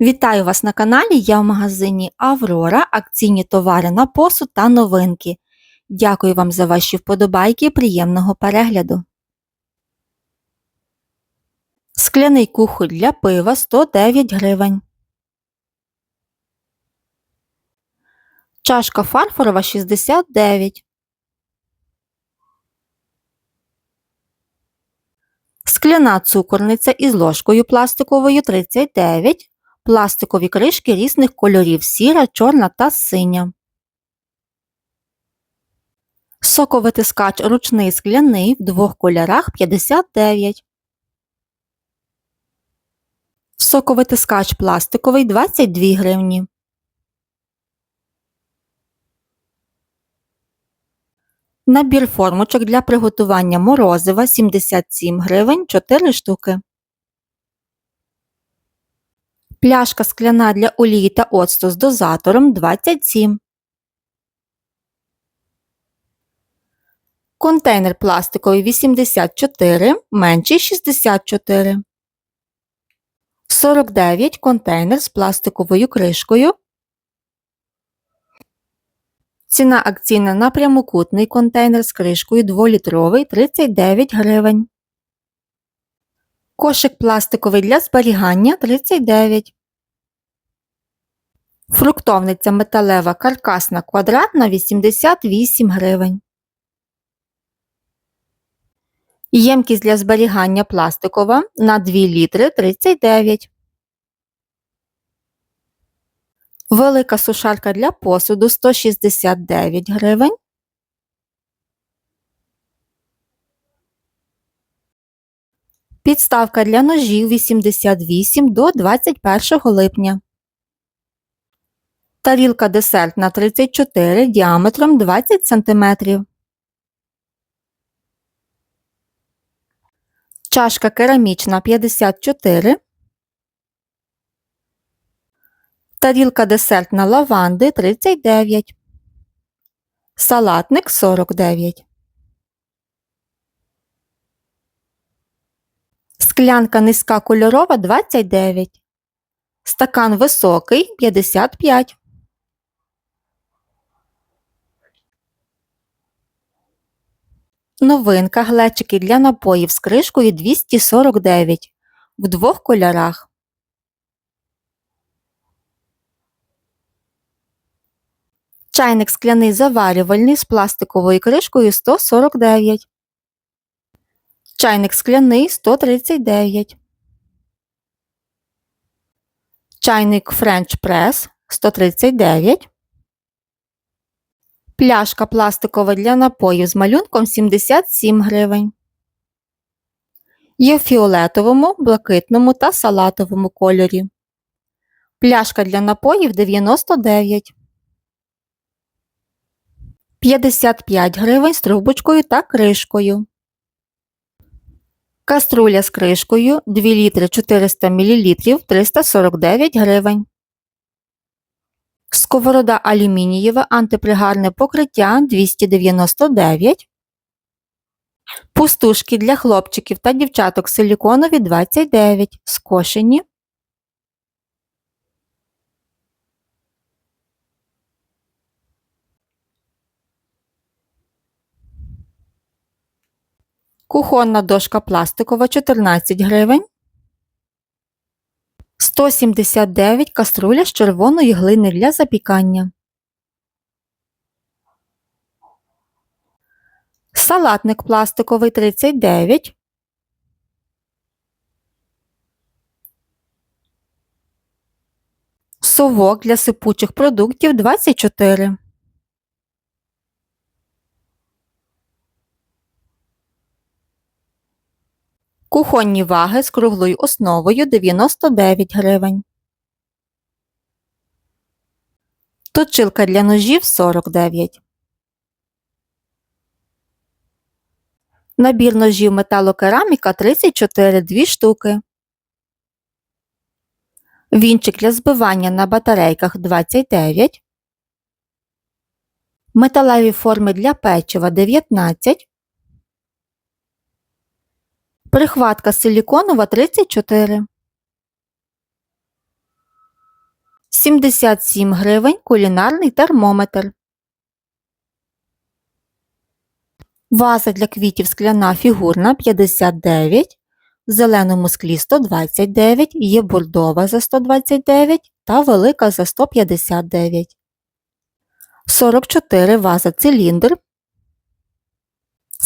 Вітаю вас на каналі. Я в магазині Аврора, акційні товари на посуд та новинки. Дякую вам за ваші вподобайки. Приємного перегляду. Скляний кухоль для пива 109 гривень. Чашка фарфорова 69. Скляна цукорниця із ложкою пластиковою 39. Пластикові кришки різних кольорів сіра, чорна та синя. Соковитискач ручний скляний в двох кольорах 59. Соковитискач пластиковий 22 гривні. Набір формочок для приготування морозива 77 гривень 4 штуки. Пляшка скляна для олії та оцту з дозатором 27. Контейнер пластиковий 84, менший 64. 49 контейнер з пластиковою кришкою. Ціна акційна на прямокутний контейнер з кришкою 2-літровий 39 гривень. Кошик пластиковий для зберігання 39. Фруктовниця металева каркасна квадратна 88 гривень. Ємкість для зберігання пластикова на 2 літри 39. Велика сушарка для посуду 169 гривень. Підставка для ножів 88 до 21 липня. Тарілка десертна 34 діаметром 20 см. Чашка керамічна 54. Тарілка десертна лаванди 39. Салатник 49. Склянка низька кольорова 29. Стакан високий 55. Новинка глечики для напоїв з кришкою 249 в двох кольорах. Чайник скляний заварювальний з пластиковою кришкою 149. Чайник скляний 139. Чайник French Press 139. Пляшка пластикова для напою з малюнком 77 гривень. Є в фіолетовому, блакитному та салатовому кольорі. Пляшка для напоїв 99. 55 гривень з трубочкою та кришкою. Каструля з кришкою 2 літри 400 мл 349 гривень. Сковорода алюмінієва антипригарне покриття 299. Пустушки для хлопчиків та дівчаток силіконові 29. Скошені. Кухонна дошка пластикова 14 гривень. 179 каструля з червоної глини для запікання. Салатник пластиковий 39. Совок для сипучих продуктів 24. Кухонні ваги з круглою основою 99 гривень. Точилка для ножів 49. Набір ножів металокераміка 34 2 штуки. Вінчик для збивання на батарейках 29. Металеві форми для печива 19. Прихватка силіконова 34. 77 гривень кулінарний термометр. Ваза для квітів скляна фігурна 59, в зеленому склі 129, є бордова за 129 та велика за 159. 44 ваза циліндр.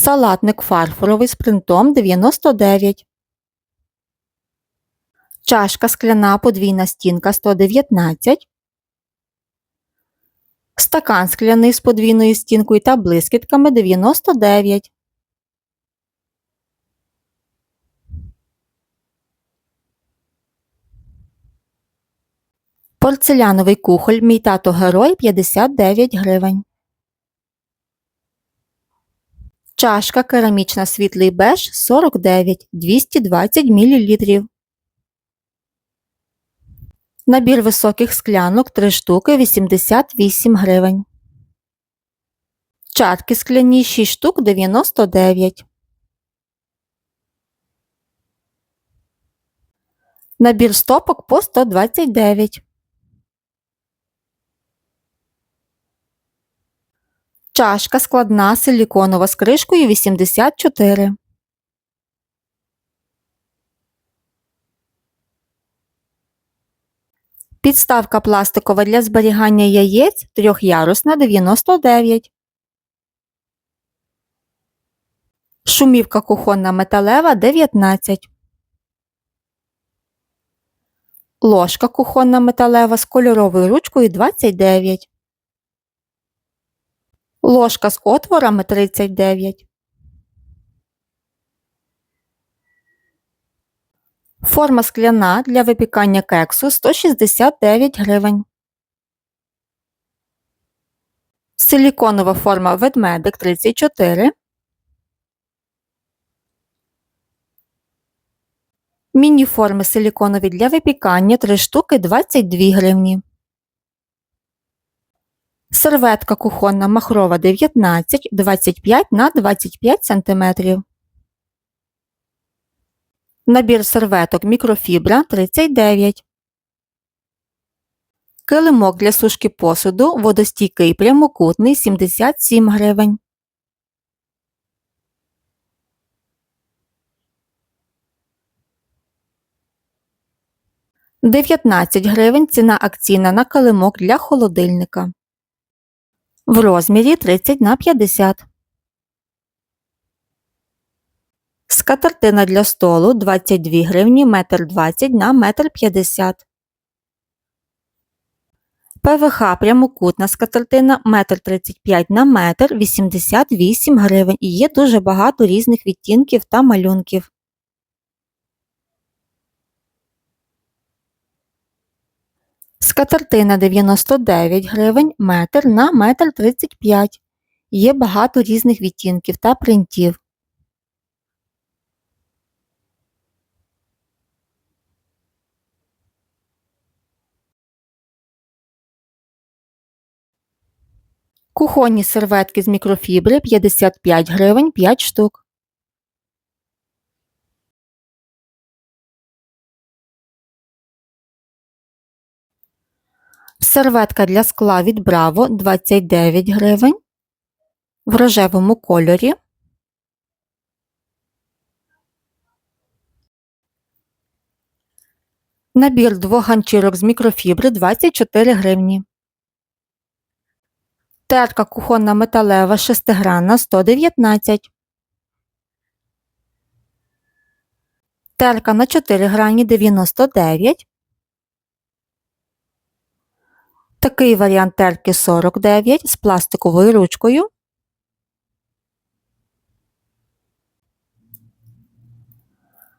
Салатник фарфоровий з принтом 99. Чашка скляна подвійна стінка 119. Стакан скляний з подвійною стінкою та блискітками 99. Порцеляновий кухоль мій тато герой 59 гривень. Чашка керамічна світлий беж 49 220 мл. Набір високих склянок 3 штуки 88 гривень. Чарки скляні 6 штук 99. Набір стопок по 129. Чашка складна силіконова з кришкою 84. Підставка пластикова для зберігання яєць трьохярусна 99. Шумівка кухонна металева 19. Ложка кухонна металева з кольоровою ручкою 29. Ложка з отворами 39. Форма скляна для випікання кексу 169 гривень. Силіконова форма ведмедик 34. Міні-форми силіконові для випікання 3 штуки 22 гривні. Серветка кухонна махрова 19 25 на 25 см. Набір серветок мікрофібра 39. Килимок для сушки посуду водостійкий прямокутний 77 гривень. Дев'ятнадцять гривень ціна акційна на килимок для холодильника. В розмірі 30 на 50. Скатертина для столу 22 гривні 1,20 м на 1,50 м. ПВХ прямокутна скатертина 1,35 м на 1 88 гривень і є дуже багато різних відтінків та малюнків. Скатертина 99 гривень метр на метр 35 Є багато різних відтінків та принтів. Кухонні серветки з мікрофібри 55 гривень 5 штук. Серветка для скла від Браво 29 гривень. В рожевому кольорі. Набір двох ганчірок з мікрофібри 24 гривні. Терка кухонна металева шестигранна 119. Терка на 4 грані 99. Такий варіант терки 49 з пластиковою ручкою.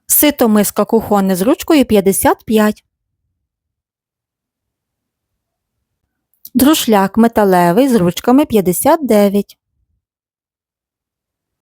Сито миска кухонне з ручкою 55. Друшляк металевий з ручками 59.